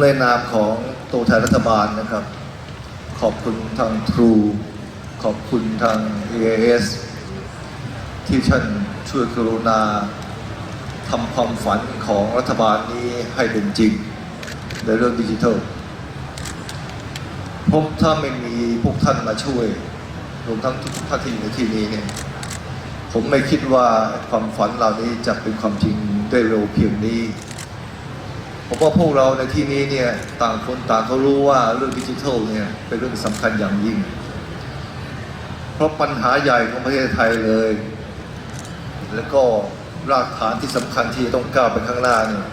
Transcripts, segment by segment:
ในนามของตัวแทนรัฐบาลนะครับ ขอบคุณทางทรูขอบคุณทาง AIS ที่ท่านช่วยกรุณาทำความฝันของรัฐบาลนี้ให้เป็นจริง ในเรื่องดิจิทัลผมถ้าไม่มีพวกท่านมาช่วยรวมทั้งทุกท่านที่อยู่ในที่นี้เนี่ยผมไม่คิดว่าความฝันเหล่านี้จะเป็นความจริงได้เร็วเพียงนี้ ผมว่าพวกเราในที่นี้เนี่ยต่างคนต่างก็รู้ว่าเรื่องดิจิทัลเนี่ยเป็นเรื่องสำคัญอย่างยิ่ง เพราะปัญหาใหญ่ของประเทศไทยเลย แล้วก็รากฐานที่สำคัญที่ต้องก้าวไปข้างหน้าเนี่ย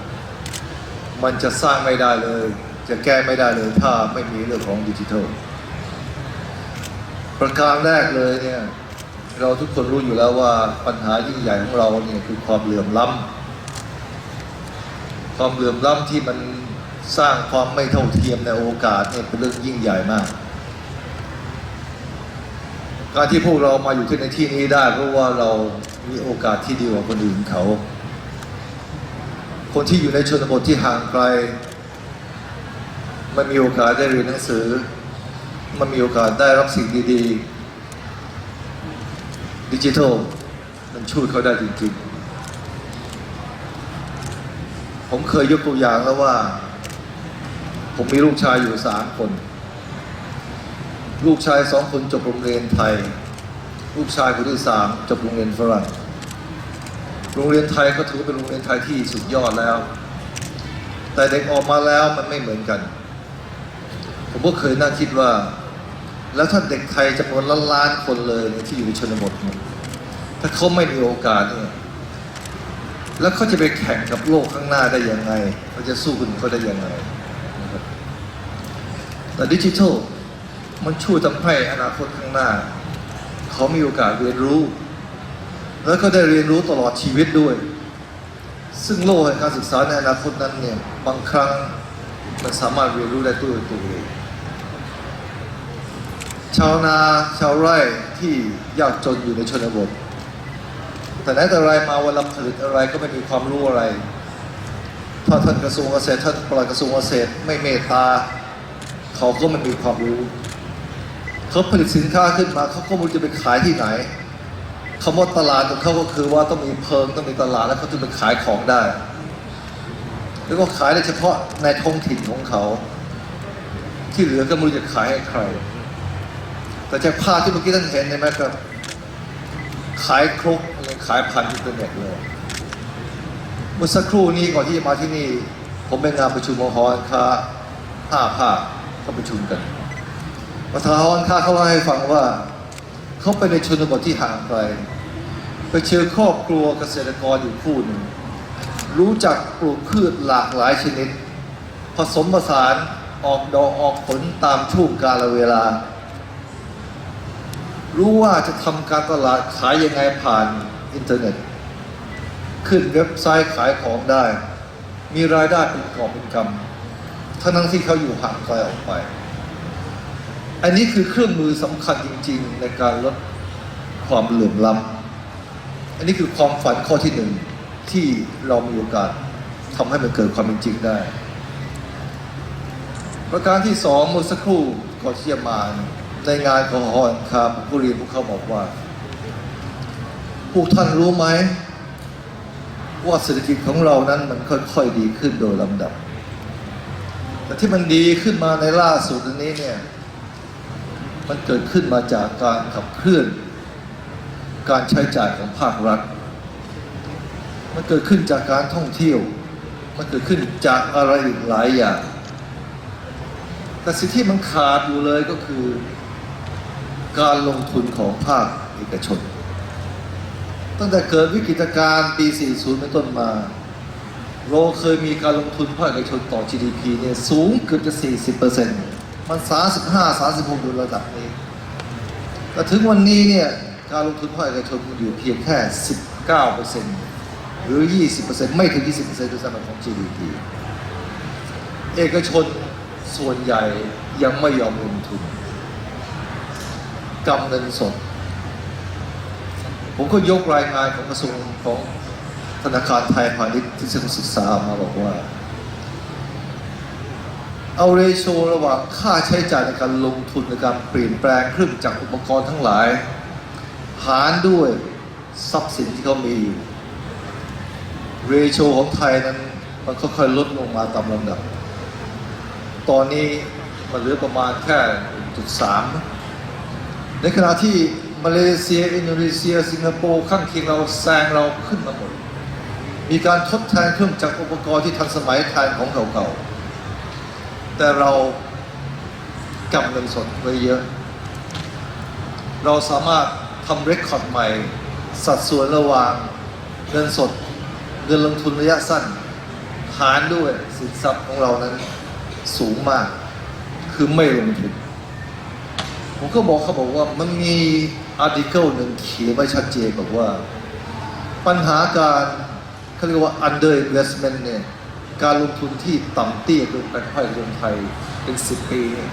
มันจะสร้างไม่ได้เลย จะแก้ไม่ได้เลยถ้าไม่มีเรื่องของดิจิทัล ประการแรกเลยเนี่ยเราทุกคนรู้อยู่แล้วว่าปัญหายิ่งใหญ่ของเราเนี่ยคือความเหลื่อมล้ำ ความเหลื่อมล้ำที่มันสร้างความไม่เท่าเทียมในโอกาสเนี่ยเป็นเรื่องยิ่งใหญ่มาก การที่พวกเรามาอยู่ที่ในที่นี้ได้ เพราะว่าเรามีโอกาสที่ดีกว่าคนอื่นเขา คนที่อยู่ในชนบทที่ห่างไกลไม่มีโอกาสได้เรียนหนังสือ มันมีโอกาสได้รับสิ่งดี ๆ ดิจิทัล มันช่วยเขาได้จริงๆ ผมเคยยกตัวอย่างแล้วว่า ผมมีลูกชายอยู่สามคน ลูกชายสองคนจบโรงเรียนไทย ลูกชายคนที่สามจบโรงเรียนฝรั่งโรงเรียนไทยก็ถือว่าเป็นโรงเรียนไทยที่สุดยอดแล้ว แต่เด็กออกมาแล้วมันไม่เหมือนกัน ผมก็เคยน่าคิดว่า แล้วถ้าเด็กไทยจำนวนล้านล้านๆคนเลยที่อยู่ในชนบท ถ้าเขาไม่มีโอกาสเนี่ย แล้วเขาจะไปแข่งกับโลกข้างหน้าได้ยังไงเขาจะสู้คนอื่นเขาได้ยังไงนะครับแต่ดิจิทัลมันช่วยทำให้อนาคตข้างหน้า เขามีโอกาสเรียนรู้ แล้วก็ได้เรียนรู้ตลอดชีวิตด้วย ซึ่งโลกแห่งการศึกษาในอนาคตนั้นเนี่ยบางครั้งมันสามารถเรียนรู้ได้ด้วตัวเองชาวนาชาวไร่ที่ยากจนอยู่ในชนบท แต่ไหนแต่ไรมาวันละผลิตอะไรก็ไม่มีความรู้อะไร ถ้าท่านกระทรวงเกษตรท่านปลัดกระทรวงเกษตรไม่เมตตา เขาก็ไม่มีความรู้ เขาผลิตสินค้าขึ้นมาเขาก็ไม่รู้จะไปขายที่ไหนคำว่าตลาดของเขาก็คือว่าต้องมีเพิงต้องมีตลาดแล้วเขาถึงไปขายของได้ แล้วก็ขายได้เฉพาะในท้องถิ่นของเขา ที่เหลือก็ไม่รู้จะขายให้ใคร แต่จากภาพที่เมื่อกี้ท่านเห็นเห็นไหมครับ ขายครก ขายผ่านอินเทอร์เน็ตเลยเมื่อสักครู่นี้ก่อนที่จะมาที่นี่ ผมไปงานประชุมของหอกาค้าห้าภาคเขาประชุมกันประธานหอค้าเขาเล่าให้ฟังว่า เขาไปในชนบทที่ห่างไกลไปเจอครอบครัวเกษตรกรอยู่คู่หนึ่งรู้จักปลูกพืชหลากหลายชนิด ผสมผสานออกดอกออกผลตามช่วงกาลเวลา รู้ว่าจะทำการตลาดขายยังไงผ่าน อินเทอร์เน็ต ขึ้นเว็บไซต์ขายของได้ มีรายได้เป็นกอบเป็นกำทั้งทั้งที่เขาอยู่ห่างไกลออกไป อันนี้คือเครื่องมือสำคัญจริง ๆ ในการลดความเหลื่อมล้ำอันนี้คือความฝันข้อที่หนึ่งที่เรามีโอกาสทำให้มันเกิดความเป็นจริงได้ ประการที่สองเมื่อสักครู่ก่อนที่จะมาในงานของหอการค้าผมก็เรียนพวกเขาบอกว่า พวกท่านรู้ไหม ว่าเศรษฐกิจของเรานั้นมันค่อยๆดีขึ้นโดยลำดับ แต่ที่มันดีขึ้นมาในล่าสุดนี้เนี่ยมันเกิดขึ้นมาจากการขับเคลื่อน การใช้จ่ายของภาครัฐ มันเกิดขึ้นจากการท่องเที่ยว มันเกิดขึ้นจากอะไรอีกหลายอย่าง แต่สิ่งที่มันขาดอยู่เลยก็คือ การลงทุนของภาคเอกชน ตั้งแต่เกิดวิกฤตการณ์ปี 40 เป็นต้นมาเราเคยมีการลงทุนภาคเอกชนต่อ GDP เนี่ยสูงเกือบจะ 40%มัน 35 36อยู่ระดับนี้ แต่ถึงวันนี้เนี่ยการลงทุนภาคเอกชนมันอยู่เพียงแค่ 19%หรือ 20%ไม่ถึง 20%ด้วยซ้ำของ GDP เอกชนส่วนใหญ่ยังไม่ยอมลงทุนกำเงินสด ผมก็ยกรายงานของกระทรวงของธนาคารไทยพาณิชย์ที่ฉันศึกษามาบอกว่า เอาเรโชระหว่างค่าใช้จ่ายในการลงทุนในการเปลี่ยนแปลงเครื่องจักรอุปกรณ์ทั้งหลาย หารด้วยทรัพย์สินที่เขามีอยู่เรโชของไทยนั้นมันค่อยๆลดลงมาตามลำดับ ตอนนี้มันเหลือประมาณแค่จุดสามในขณะที่ มาเลเซีย อินโดนีเซีย สิงคโปร์ข้างเคียงเราแซงเราขึ้นมาหมด มีการทดแทนเครื่องจักรอุปกรณ์ที่ทันสมัยแทนของเก่าๆ แต่เรากำเงินสดไว้เยอะ เราสามารถทำเรคคอร์ดใหม่ สัดส่วนระหว่างเงินสดเงินลงทุนระยะสั้น หารด้วยสินทรัพย์ของเรานั้นสูงมาก คือไม่ลงทุนผมก็บอกเขาบอกว่ามันมี อาร์ติเคิลหนึ่งเขียนไว้ชัดเจนบอกว่า ปัญหาการเขาเรียกว่า under investment เนี่ยการลงทุนที่ต่ำเตี้ยเกินไปค่อยลงไทยเป็นสิบปีเนี่ย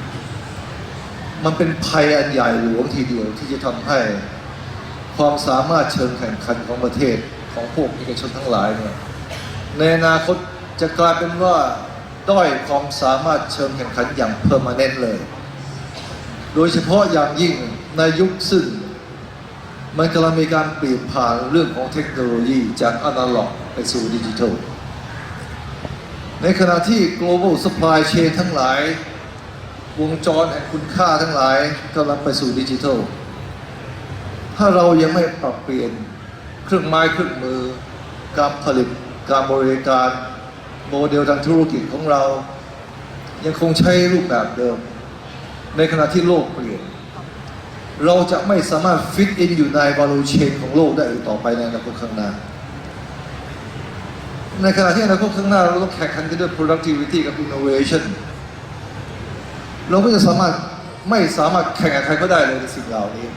มันเป็นภัยอันใหญ่หลวงทีเดียวที่จะทำให้ความสามารถเชิงแข่งขันของประเทศของพวกเอกชนทั้งหลายเนี่ยในอนาคตจะกลายเป็นว่าด้อยความสามารถเชิงแข่งขันอย่างเพอร์มาเนนต์เลย โดยเฉพาะอย่างยิ่งในยุคซึ่ง มันกำลังมีการเปลี่ยนผ่านเรื่องของเทคโนโลยีจากอนาล็อกไปสู่ดิจิทัล ในขณะที่ global supply chain ทั้งหลาย วงจรแห่งคุณค่าทั้งหลายกำลังไปสู่ดิจิทัล ถ้าเรายังไม่ปรับเปลี่ยนเครื่องไม้เครื่องมือ การผลิตการบริการโมเดลทางธุรกิจของเรา ยังคงใช้รูปแบบเดิม ในขณะที่โลกเปลี่ยน เราจะไม่สามารถฟิตอินอยู่ใน value chain ของโลกได้อีกต่อไปในอนาคตข้างหน้า ในขณะที่อนาคตข้างหน้า เราต้องแข่งขันกันด้วย productivity กับ innovation เราก็จะสามารถไม่สามารถแข่งกับใครก็ได้เลยในสิ่งเหล่านี้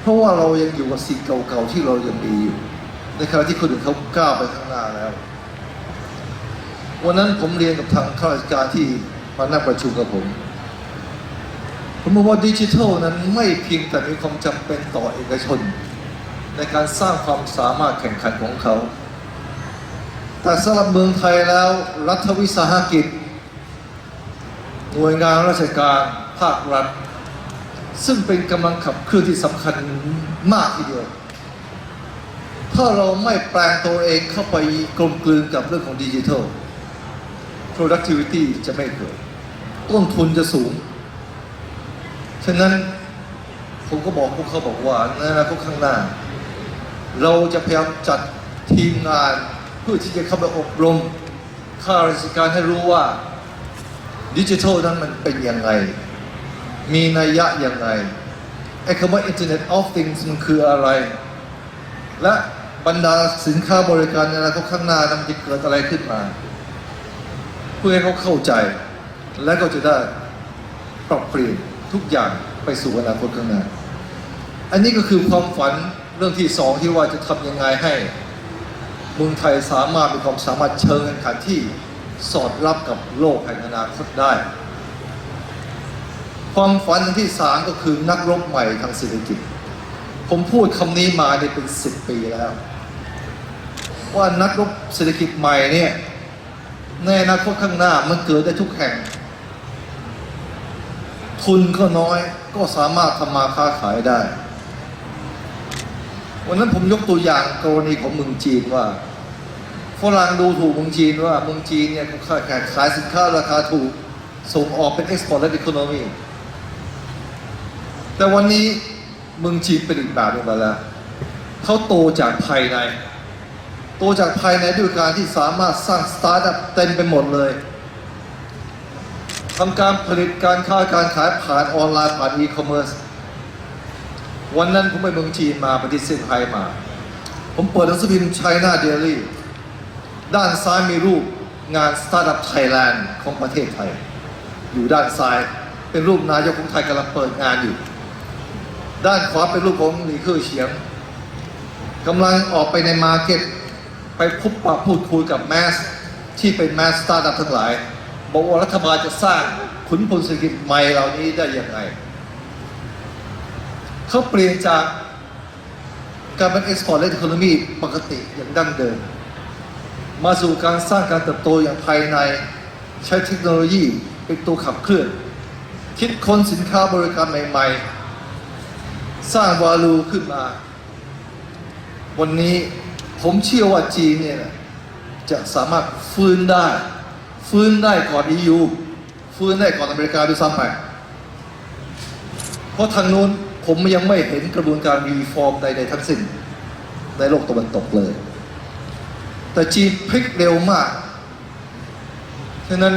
เพราะว่าเรายังอยู่กับสิ่งเก่าๆที่เรายังมีอยู่ ในขณะที่คนอื่นเขาก้าวไปข้างหน้าแล้ว วันนั้นผมเรียนกับทางข้าราชการที่มานั่งประชุมกับผม ผมบอกว่าดิจิทัลนั้นไม่เพียงแต่มีความจำเป็นต่อเอกชน ในการสร้างความสามารถแข่งขันของเขา แต่สำหรับเมืองไทยแล้วรัฐวิสาหกิจ หน่วยงานราชการภาครัฐ ซึ่งเป็นกำลังขับเคลื่อนที่สำคัญมากทีเดียวถ้าเราไม่แปลงตัวเองเข้าไปกลมกลืนกับเรื่องของดิจิทัล productivity จะไม่เกิด ต้นทุนจะสูง ฉะนั้นผมก็บอกพวกเขาบอกว่าในอนาคตข้างหน้า เราจะพยายามจัดทีมงานเพื่อที่จะเข้าไปอบรมข้าราชการให้รู้ว่าดิจิทัลนั้นมันเป็นยังไง มีนัยยะยังไง ไอ้คำว่า Internet of Things มันคืออะไร และบรรดาสินค้าบริการในอนาคตข้างหน้านั้นจะเกิดอะไรขึ้นมา เพื่อให้เขาเข้าใจ และก็จะได้ปรับเปลี่ยน ทุกอย่างไปสู่อนาคตข้างหน้า อันนี้ก็คือความฝันเรื่องที่สองที่ว่าจะทำยังไงให้เมืองไทยสามารถมีความสามารถเชิงแข่งขันที่สอดรับกับโลกแห่งอนาคตได้ ความฝันที่สามก็คือนักรบใหม่ทางเศรษฐกิจ ผมพูดคำนี้มาเนี่ยเป็นสิบปีแล้ว ว่านักรบเศรษฐกิจใหม่เนี่ยในอนาคตข้างหน้ามันเกิดได้ทุกแห่ง ทุนก็น้อยก็สามารถทำมาค้าขายได้ วันนั้นผมยกตัวอย่างกรณีของเมืองจีนว่าฝรั่งดูถูกเมืองจีนว่าเมืองจีนเนี่ยเขาขายขายสินค้าราคาถูก ส่งออกเป็น export และ economy แต่วันนี้เมืองจีนเป็นอีกแบบหนึงไปแล้วเขาโตจากภายใน โตจากภายในด้วยการที่สามารถสร้างสตาร์ทอัพเต็มไปหมดเลย ทำการผลิตการค้าการขายผ่านออนไลน์ผ่านอีคอมเมิร์ซวันนั้นผมไปเมืองจีนมาไปที่เซี่ยงไฮ้มา ผมเปิดหนังสือพิมพ์ China Daily ด้านซ้ายมีรูปงาน Startup Thailand ของประเทศไทย อยู่ด้านซ้ายเป็นรูปนายกของไทยกำลังเปิดงานอยู่ ด้านขวาเป็นรูปของหลีเคอร์เฉียงกำลังออกไปในมาร์เก็ตไปพบปะพูดคุยกับแมสที่เป็นแมสสตาร์ทอัพทั้งหลาย บอกว่ารัฐบาลจะสร้างขุนพลเศรษฐกิจใหม่เหล่านี้ได้ยังไง เขาเปลี่ยนจากการเป็น export และ economy ปกติอย่างดั้งเดิม มาสู่การสร้างการเติบโตอย่างภายในใช้เทคโนโลยีเป็นตัวขับเคลื่อน คิดค้นสินค้าบริการใหม่ๆ สร้างวาลูขึ้นมา วันนี้ผมเชื่อว่าจีนเนี่ยจะสามารถฟื้นได้ ฟื้นได้ก่อน EU ฟื้นได้ก่อนอเมริกาด้วยซ้ำไปเพราะทางนู้นผมยังไม่เห็นกระบวนการรีฟอร์มใดๆทั้งสิ้นในโลกตะวันตกเลย แต่จีนพลิกเร็วมาก ฉะนั้น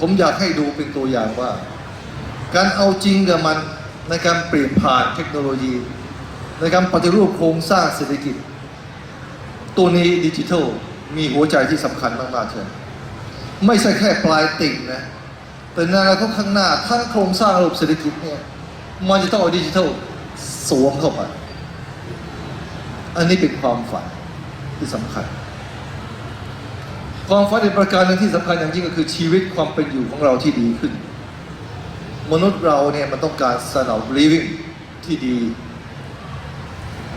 ผมอยากให้ดูเป็นตัวอย่างว่า การเอาจริงกับมันในการเปลี่ยนผ่านเทคโนโลยี ในการปฏิรูปโครงสร้างเศรษฐกิจ ตัวนี้ดิจิทัลมีหัวใจที่สำคัญมากๆเช่น ไม่ใช่แค่ปลายติ่งนะแต่ในอนาคตข้างหน้าทั้งโครงสร้างระบบเศรษฐกิจเนี่ยมันจะต้องเอาดิจิทัลสวมเข้าไปอันนี้เป็นความฝันที่สำคัญ ความฝันในประการหนึ่งที่สำคัญอย่างยิ่งก็คือชีวิตความเป็นอยู่ของเราที่ดีขึ้น มนุษย์เราเนี่ยมันต้องการสนอง living ที่ดี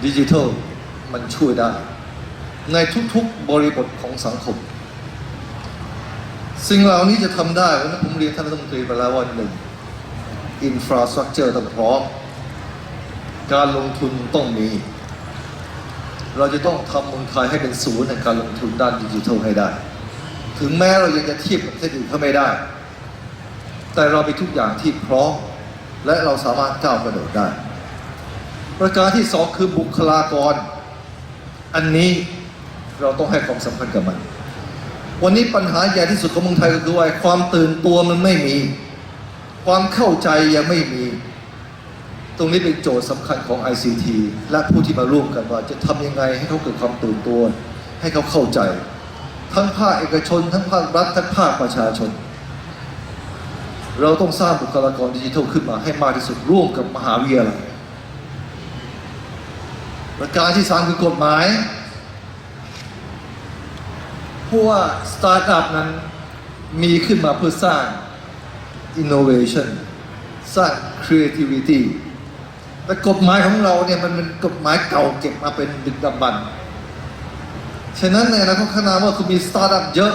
ดิจิทัลมันช่วยได้ ในทุกๆบริบทของสังคม สิ่งเหล่านี้จะทำได้วันนั้นผมเรียนท่านรัฐมนตรีไปแล้ววันหนึ่งอินฟราสตรักเจอร์ต้องพร้อม การลงทุนต้องมี เราจะต้องทำเมืองไทยให้เป็นศูนย์ในการลงทุนด้านดิจิทัลให้ได้ ถึงแม้เรายังจะเทียบกับประเทศอื่นเขาไม่ได้ แต่เรามีทุกอย่างที่พร้อม และเราสามารถก้าวกระโดดได้ ประการที่สองคือบุคลากร อันนี้เราต้องให้ความสำคัญกับมัน วันนี้ปัญหาใหญ่ที่สุดของเมืองไทยก็คือว่าความตื่นตัวมันไม่มี ความเข้าใจยังไม่มี ตรงนี้เป็นโจทย์สำคัญของ ICT และผู้ที่มาร่วมกันว่าจะทำยังไงให้เขาเกิดความตื่นตัว ให้เขาเข้าใจ ทั้งภาคเอกชน ทั้งภาครัฐทั้งภาคประชาชน เราต้องสร้างบุคลากรดิจิทัลขึ้นมาให้มากที่สุดร่วมกับมหาวิทยาลัยประการที่สามคือกฎหมาย พราะว่าสตาร์ทอัพนั้นมีขึ้นมาเพื่อสร้าง innovation สร้าง creativity แต่กฎหมายของเราเนี่ยมันเป็นกฎหมายเก่าเก็บมาเป็นดึกดำบรรพ์ฉะนั้นในอนาคตข้างหน้าเมื่อคุณมีสตาร์ทอัพเยอะ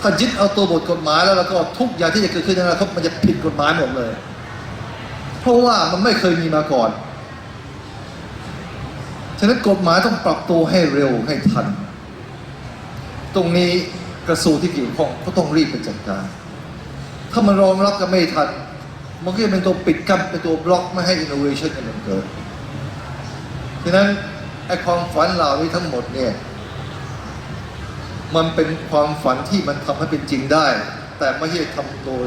ถ้ายึดเอาตัวบทกฎหมายแล้วแล้วก็ทุกอย่างที่จะเกิดขึ้นในอนาคตมันจะผิดกฎหมายหมดเลย เพราะว่ามันไม่เคยมีมาก่อน ฉะนั้นกฎหมายต้องปรับตัวให้เร็วให้ทัน ตรงนี้กระทรวงที่เกี่ยวข้องก็ต้องรีบไปจัดการ ถ้ามันรองรับกันไม่ทัน มันก็จะเป็นตัวปิดกั้นเป็นตัวบล็อกไม่ให้ innovation เนี่ยมันเกิดฉะนั้นไอ้ความฝันเหล่านี้ทั้งหมดเนี่ยมันเป็นความฝันที่มันทำให้เป็นจริงได้ แต่ไม่ใช่ทำโดย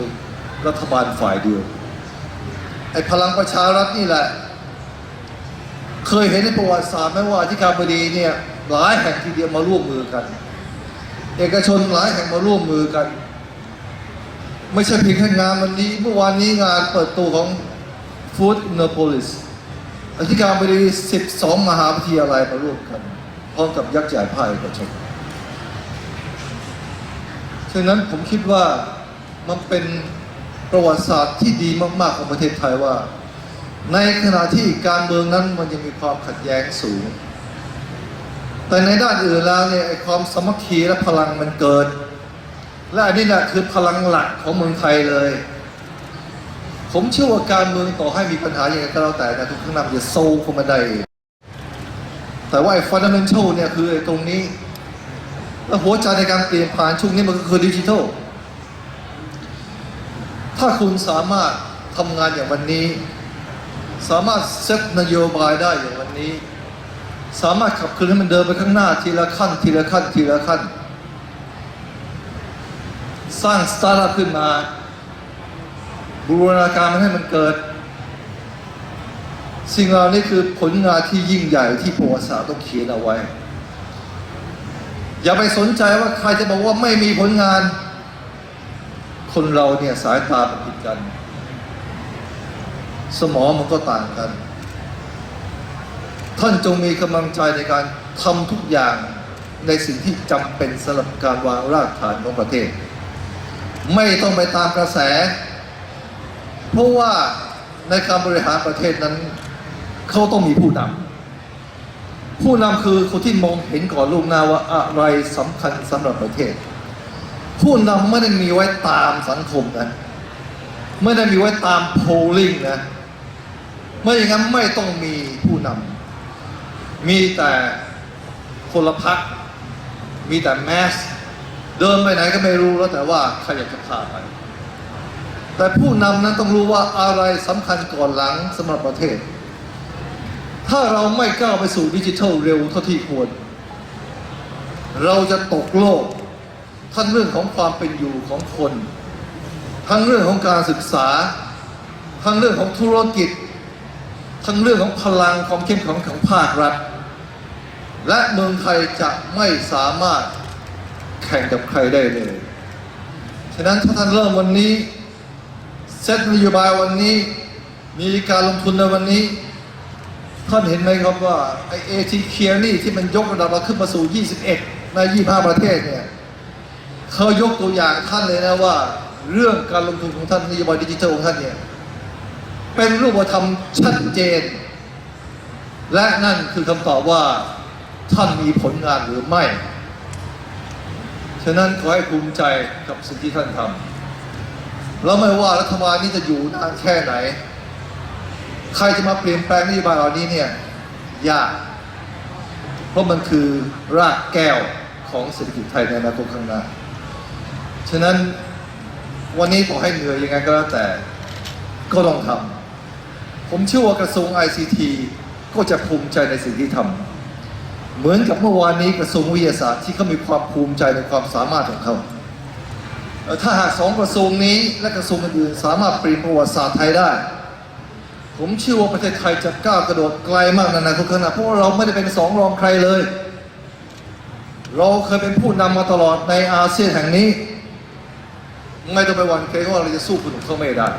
รัฐบาลฝ่ายเดียวไอ้พลังประชารัฐนี่แหละ เคยเห็นในประวัติศาสตร์ไหมว่าที่การบดีเนี่ยหลายแห่งทีเดียวมาร่วมมือกัน เอกชนหลายแห่งมาร่วมมือกัน ไม่ใช่เพียงแค่งานวันนี้เมื่อวานนี้งานเปิดตัวของ Food Innopolis อธิการบดี 12 มหาวิทยาลัยมาร่วมกัน พร้อมกับยักษ์ใหญ่ภาคเอกชนฉะนั้นผมคิดว่ามันเป็นประวัติศาสตร์ที่ดีมาก ๆ ของประเทศไทยว่า ในขณะที่การเมืองนั้นมันยังมีความขัดแย้งสูง แต่ในด้านอื่นแล้วเนี่ยไอความสมัคคีและพลังมันเกิด และอันนี้แหละคือพลังหลักของเมืองไทยเลย ผมเชื่อว่าการเมืองต่อให้มีปัญหาอย่างไรก็แล้วแต่นะทุกข้างหน้าจะโซ่เข้ามาได้ แต่ว่าไอ้ฟันดัมเ n นทัลเนี่ยคือไอ้ตรงนี้แล้วหัวใจในการเปลี่ยนผ่านช่วงนี้มันก็คือดิจิทัล ถ้าคุณสามารถทำงานอย่างวันนี้ สามารถเซตนโยบายได้อย่างวันนี้ สามารถขับเคลื่อนให้มันเดินไปข้างหน้าทีละขั้น ทีละขั้น ทีละขั้น สร้างสตาร์ทอัพขึ้นมา บูรณาการมันให้มันเกิด สิ่งเหล่านี้คือผลงานที่ยิ่งใหญ่ที่ประวัติศาสตร์ต้องเขียนเอาไว้ อย่าไปสนใจว่าใครจะบอกว่าไม่มีผลงาน คนเราเนี่ยสายตามันผิดกัน สมองมันก็ต่างกัน ท่านจงมีกำลังใจในการทำทุกอย่างในสิ่งที่จำเป็นสำหรับการวางรากฐานของประเทศ ไม่ต้องไปตามกระแส เพราะว่าในการบริหารประเทศนั้น เขาต้องมีผู้นำผู้นำคือคนที่มองเห็นก่อนล่วงหน้าว่าอะไรสำคัญสำหรับประเทศ ผู้นำไม่ได้มีไว้ตามสังคมนะไม่ได้มีไว้ตามโพลิงนะไม่อย่างนั้นไม่ต้องมีผู้นำ มีแต่พลพรรคมีแต่แมส เดินไปไหนก็ไม่รู้แล้วแต่ว่าใครอยากจะพาไป แต่ผู้นำนั้นต้องรู้ว่าอะไรสำคัญก่อนหลังสำหรับประเทศ ถ้าเราไม่ก้าวไปสู่ดิจิทัลเร็วเท่าที่ควร เราจะตกโลก ทั้งเรื่องของความเป็นอยู่ของคน ทั้งเรื่องของการศึกษา ทั้งเรื่องของธุรกิจ ทั้งเรื่องของพลังความเข้มแข็งของภาครัฐ และเมืองไทยจะไม่สามารถแข่งกับใครได้เลย ฉะนั้นถ้าท่านเริ่มวันนี้เซตนโยบายวันนี้ มีการลงทุนในวันนี้ ท่านเห็นไหมครับว่าไอเอทีเคียนี่ที่มันยกระดับเราขึ้นมาสู่ 21 ใน 25 ประเทศเนี่ยเขายกตัวอย่างท่านเลยนะว่า เรื่องการลงทุนของท่านนโยบายดิจิทัลของท่านเนี่ยเป็นรูปธรรมชัดเจน และนั่นคือคำตอบว่า ท่านมีผลงานหรือไม่ ฉะนั้นขอให้ภูมิใจกับสิ่งที่ท่านทำแล้วไม่ว่ารัฐบาลนี้จะอยู่นานแค่ไหน ใครจะมาเปลี่ยนแปลงนโยบายเหล่านี้เนี่ยยาก เพราะมันคือรากแก้วของเศรษฐกิจไทยในอนาคตข้างหน้า ฉะนั้นวันนี้ขอให้เหนื่อยยังไงก็แล้วแต่ก็ต้องทำผมเชื่อว่ากระทรวง ICT ก็จะภูมิใจในสิ่งที่ทำ เหมือนกับเมื่อวานนี้กระทรวงวิทยาศาสตร์ที่เขามีความภูมิใจในความสามารถของเขาถ้าหากสองกระทรวงนี้และกระทรวงอื่นสามารถเปลี่ยนประวัติศาสตร์ไทยได้ ผมเชื่อว่าประเทศไทยจะก้าวกระโดดไกลมากในอนาคตข้างหน้าเพราะว่าเราไม่ได้เป็นสองรองใครเลย เราเคยเป็นผู้นำมาตลอดในอาเซียนแห่งนี้ ไม่ต้องไปหวั่นเกรงว่าเราจะสู้คนอื่นเขาไม่ได้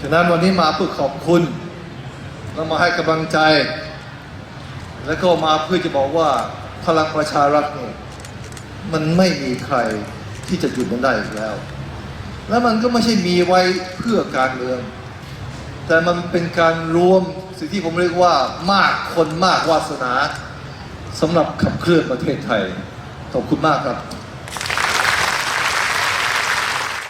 ฉะนั้นวันนี้มาเพื่อขอบคุณ แล้วมาให้กำลังใจ แล้วก็มาเพื่อจะบอกว่าพลังประชารัฐเนี่ยมันไม่มีใครที่จะหยุดมันได้อีกแล้ว และมันก็ไม่ใช่มีไว้เพื่อการเมือง แต่มันเป็นการรวมสิ่งที่ผมเรียกว่ามากคนมากวาสนาสำหรับขับเคลื่อนประเทศไทย ขอบคุณมากครับ